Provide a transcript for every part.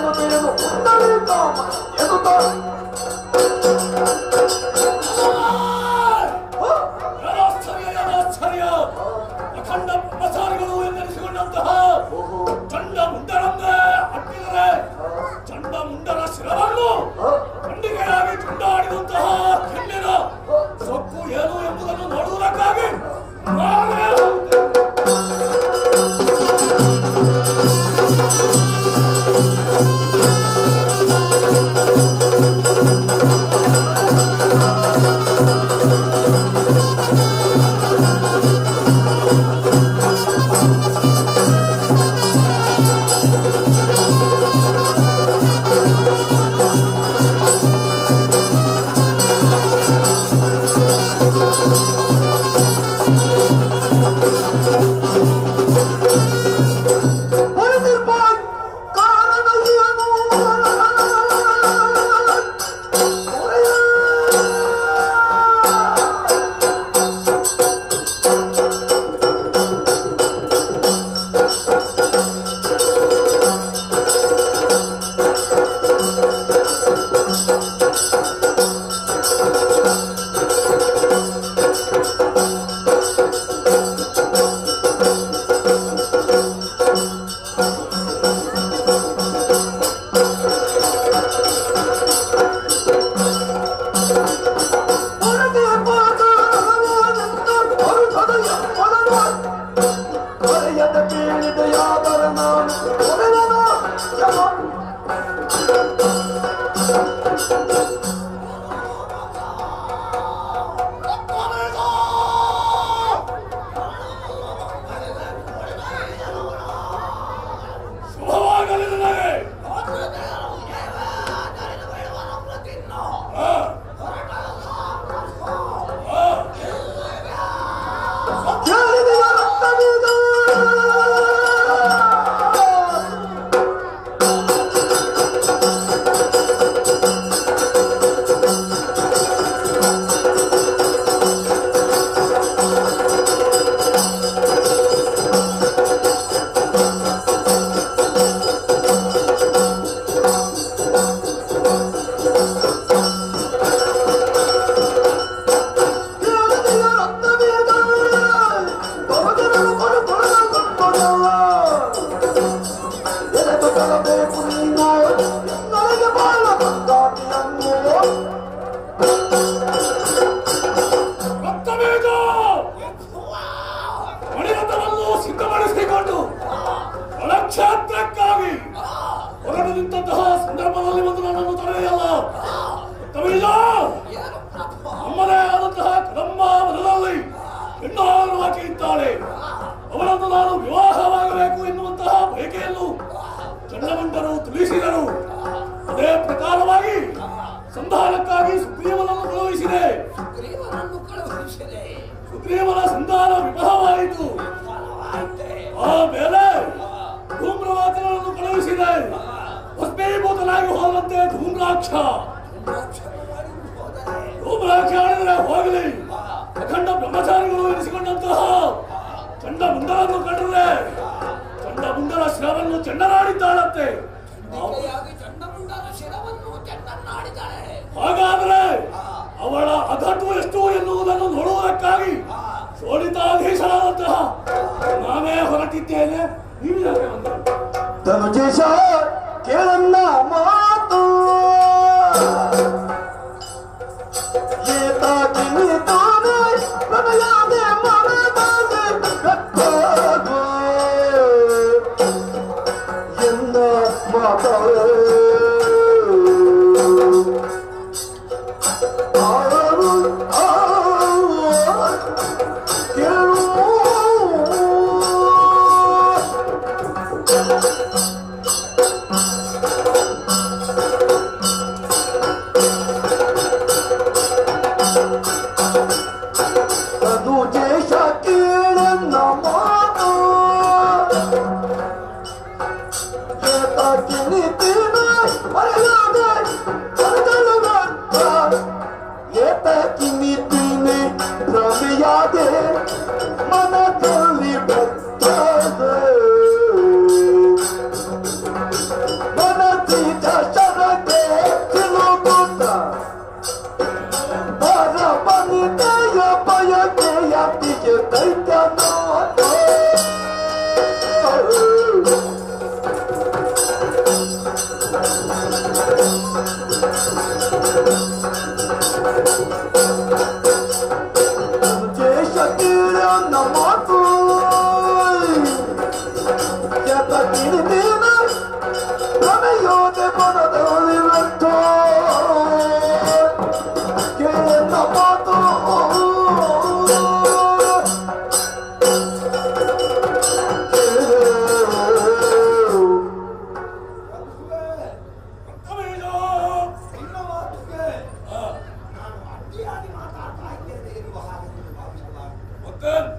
もとでも踊ると思う ನಮ್ಮದೇ ಆದಂತಹ ಕದಂಬ ಮನದಲ್ಲಿ ಹೆಣ್ಣಾರು ಆಕೆ ಇದ್ದಾಳೆ ಅವರನ್ನು ನಾನು ವಿವಾಹವಾಗಬೇಕು ಎನ್ನುವಂತಹ ಬಯಕೆಯನ್ನು ಚಂಡಮಂಡರು ತಿಳಿಸಿದರು ಅದೇ ಪ್ರಕಾರವಾಗಿ ಸಂಧಾನಕ್ಕಾಗಿ ಸುಗ್ರೀವನನ್ನು ಕಳುಹಿಸಿದೆ. ಸುಗ್ರೀವನ ಸಂಧಾನ ವಿವಾಹವಾಯಿತು ಆಮೇಲೆ ಧೂಮ್ರವಾತನನ್ನು ಕಳುಹಿಸಿದೆ ಹೊಸಬೀಭೂತ ಯಾರು ಹೋಗುತ್ತೆ ಧೂಮ್ರಾಕ್ಷ ಧೂಮ್ರಾಕ್ಷ ಹೋಗಲಿ. ಅಖಂಡ ಬ್ರಹ್ಮಚಾರಿಗಳು ಇರಿಸಿಕೊಂಡಂತಹ ಚಂಡ ಮುಂಡವನ್ನು ಕಂಡ್ರೆ, ಚಂಡ ಮುಂದಳ ಶಿರವನ್ನು ಚಂಡನಾಡಿದ್ದಾಳಂತೆ ಹಾಗಾದ್ರೆ ಅವಳ ಅಧತ್ವ ಎಷ್ಟು ಎನ್ನುವುದನ್ನು ನೋಡುವುದಕ್ಕಾಗಿ ಸೋಲಿತಾಧೀಶರಾದಂತಹ ನಾನೇ ಹೊರಟಿದ್ದೇನೆ. ನೀವಿದ್ದಾರೆ கேளம்னா அம்மா Thank you. 三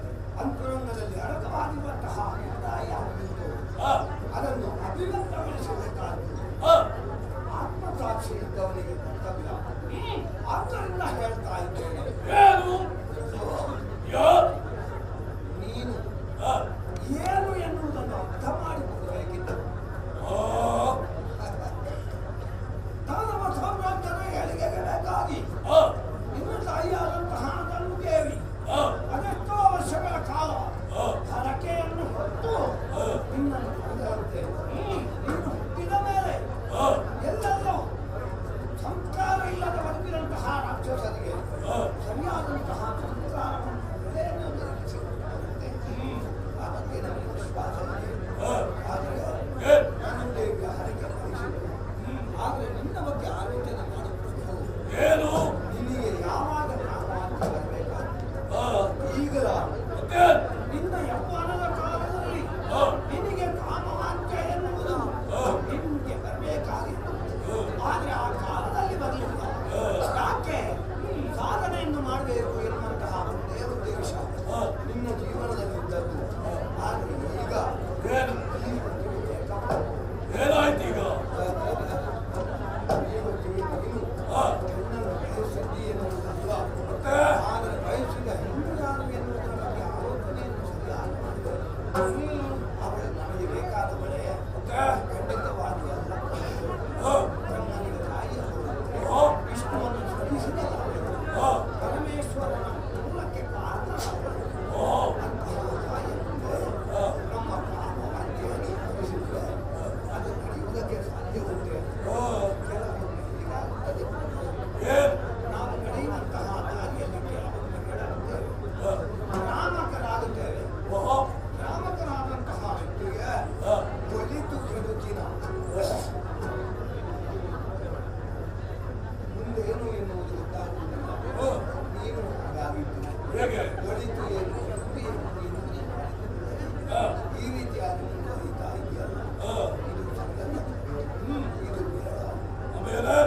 Yeah.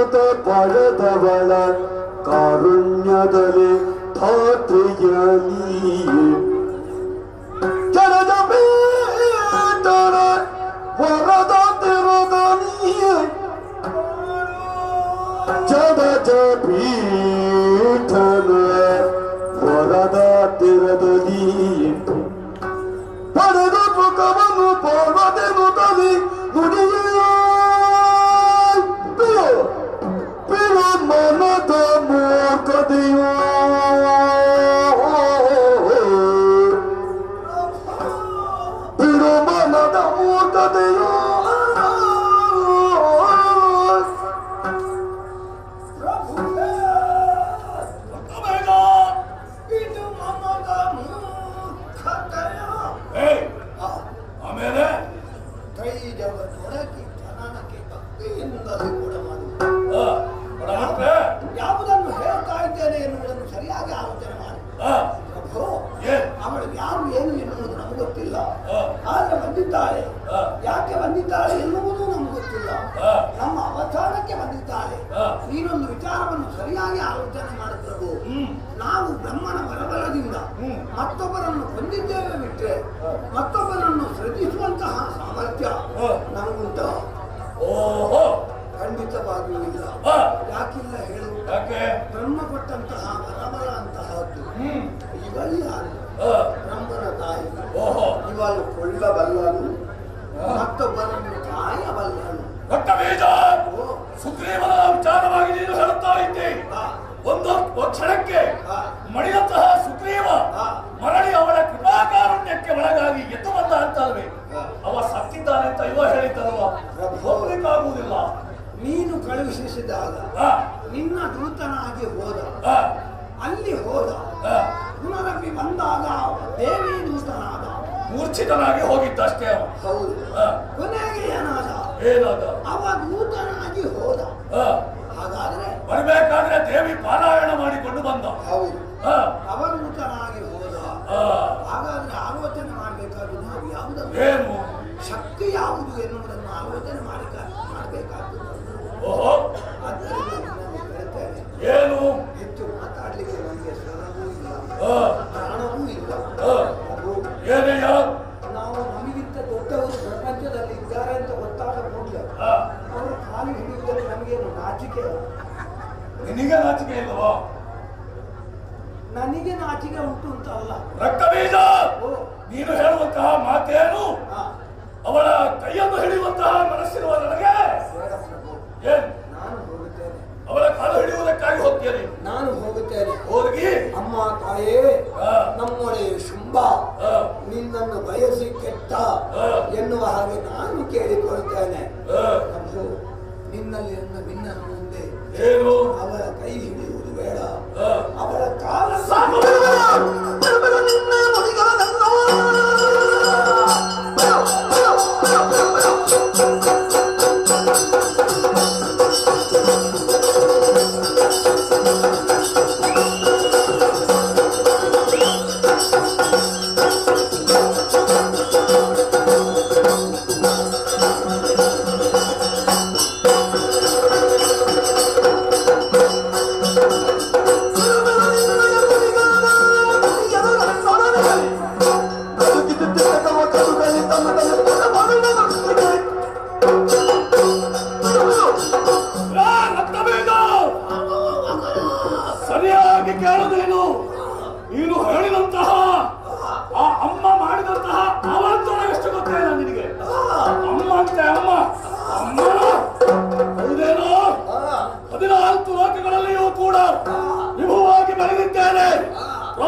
Pada pada dalan karunya dale thati yani. Jada jabe dale warada tirodaniye. Jada jabe dale warada tirodaniye. Pada pada kavano pada dale nudiye. ਤੇ ਮੂਰਖ ਦਿਓ ಬಂದಿದ್ದಾಳೆ ಎನ್ನುವುದು ನಮ್ಗೆ ಗೊತ್ತಿಲ್ಲ. ನಮ್ಮ ಅವತಾರಕ್ಕೆ ಬಂದಿದ್ದಾಳೆ. ನೀನೊಂದು ವಿಚಾರವನ್ನು ಸರಿಯಾಗಿ ಆಲೋಚನೆ ಮಾಡಬೇಕು ನಾವು ಬ್ರಹ್ಮನ ಬಲಬಲದಿಂದ ಮತ್ತೊಬ್ಬರನ್ನು ಹೊಂದಿದ್ದೇವೆ ಬಿಟ್ಟರೆ ಮತ್ತೊಬ್ಬರನ್ನು ಸೃಜಿಸುವಂತಹ ಸಾಮರ್ಥ್ಯ ನಮಗುಂಟ. ಓಹೋ. ಖಂಡಿತವಾಗಿಯೂ ಇಲ್ಲ. ಯಾಕಿಲ್ಲ ಹೇಳು. ಬ್ರಹ್ಮ ಕೊಟ್ಟಂತಹ ಬಲಬಲ ಅಂತಹದ್ದು ಇವಲ್ಲಿ ಬ್ರಹ್ಮನ ತಾಯಿ. ಓಹೋ. ಇವಳು ಕೊಳ್ಳಬಲ್ಲನು ಮತ್ತೊಬ್ಬನನ್ನು ಕಾಯಬಲ್ಲನು ಸುಗ್ರೀವನ ವಿಚಾರವಾಗಿ ನೀನು ಹೇಳುತ್ತಾ ಇದ್ದೆ.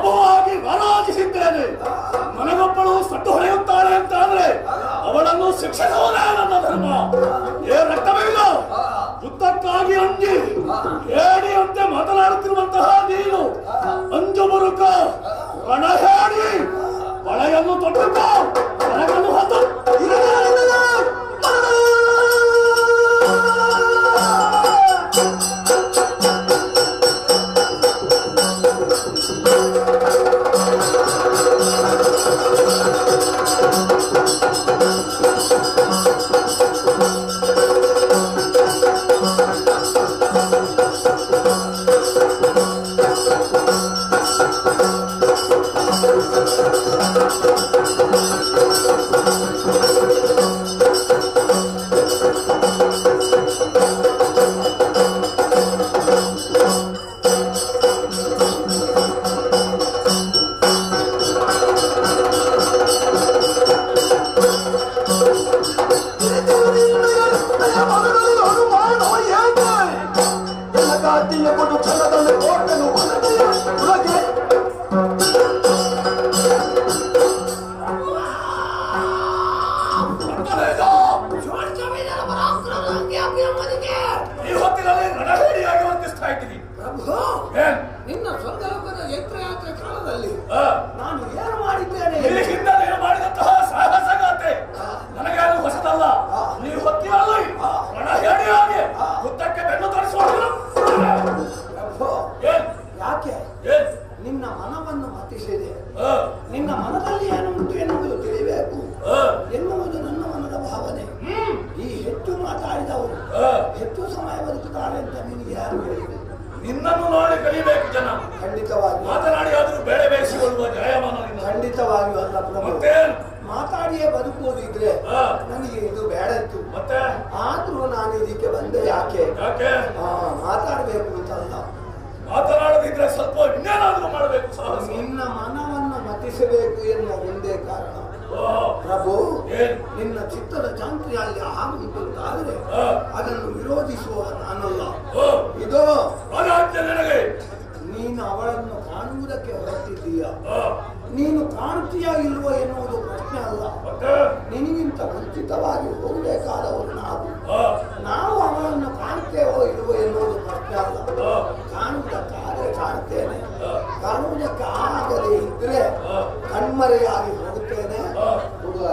ಪ್ರಭುವಾಗಿ ವರಾಜಿಸಿದ್ದೇನೆ ನನಗೊಬ್ಬಳು ಸಟ್ಟು ಹೊಡೆಯುತ್ತಾಳೆ ಅಂತ ಆದ್ರೆ ಅವಳನ್ನು ಶಿಕ್ಷಿಸುವುದೇ ನನ್ನ ಧರ್ಮ. ಏ ರಕ್ತವಿಲ್ಲ ಯುದ್ಧಕ್ಕಾಗಿ ಅಂಜಿ ಹೇಳಿಯಂತೆ ಮಾತನಾಡುತ್ತಿರುವಂತಹ ನೀನು, ಅಂಜು ರಣ ಹೇಳಿ ಬಳೆಯನ್ನು ತೊಟ್ಟುಕೋ. ಇನ್ನೇನಾದ್ರೂ ಮಾಡಬೇಕು ಸಾಹಸ ನಿನ್ನ ಮನವನ್ನು ಮತಿಸಬೇಕು ಎನ್ನುವ ಒಂದೇ ಕಾರಣ. ಪ್ರಭು ನಿನ್ನ ಚಿತ್ತದ ಚಾಂತ್ರಿಯಲ್ಲಿ ಆಗುವುದು ಆದರೆ ಅದನ್ನು ವಿರೋಧಿಸುವ ನಾನಲ್ಲ. ಇದು ನನಗೆ. ನೀನು ಅವಳನ್ನು ಕಾಣುವುದಕ್ಕೆ ಹೊರಟಿದ್ದೀಯ? ನೀನು ಕಾಣ್ತೀಯ ಇಲ್ವೋ ಎನ್ನುವುದು ಪ್ರಶ್ನೆ ಅಲ್ಲ. ನಿನಗಿಂತ ಮುಂಚಿತವಾಗಿ ಹೋಗಬೇಕಾದವರು ನಾವು ನಾವು ಅವಳನ್ನು ಕಾಣ್ತೇವೋ ಇಲ್ವೋ ಎನ್ನುವುದು ಪ್ರಶ್ನೆ ಅಲ್ಲ. ಕಣ್ಮರೆಯಾಗಿ ಹೋಗುತ್ತೇನೆ. ಹುಡುಗ